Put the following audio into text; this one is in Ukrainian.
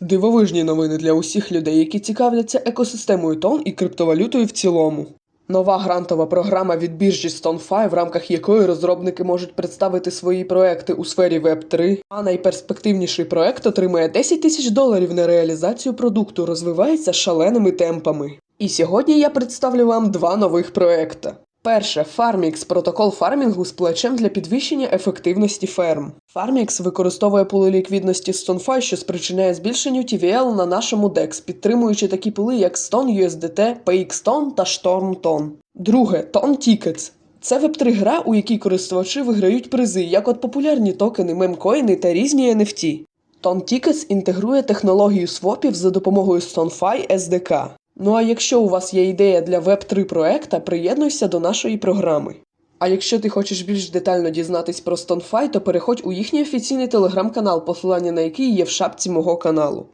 Дивовижні новини для усіх людей, які цікавляться екосистемою тон і криптовалютою в цілому. Нова грантова програма від біржі StoneFi, в рамках якої розробники можуть представити свої проекти у сфері Web3, а найперспективніший проект отримає 10 тисяч доларів на реалізацію продукту, розвивається шаленими темпами. І сьогодні я представлю вам два нових проекти. Перше Farmix – протокол фармінгу з плечем для підвищення ефективності ферм. Farmix використовує пули ліквідності StoneFi, що спричиняє збільшенню TVL на нашому DEX, підтримуючи такі пули, як Stone USDT, PXTON та StormTON. Друге Ton Tickets. Це веб-3 гра, у якій користувачі виграють призи, як от популярні токени, мемкоїни та різні NFT. Ton Tickets інтегрує технологію свопів за допомогою StoneFi SDK. Ну а якщо у вас є ідея для Web3 проекта, приєднуйся до нашої програми. А якщо ти хочеш більш детально дізнатись про StoneFi, то переходь у їхній офіційний телеграм-канал, посилання на який є в шапці мого каналу.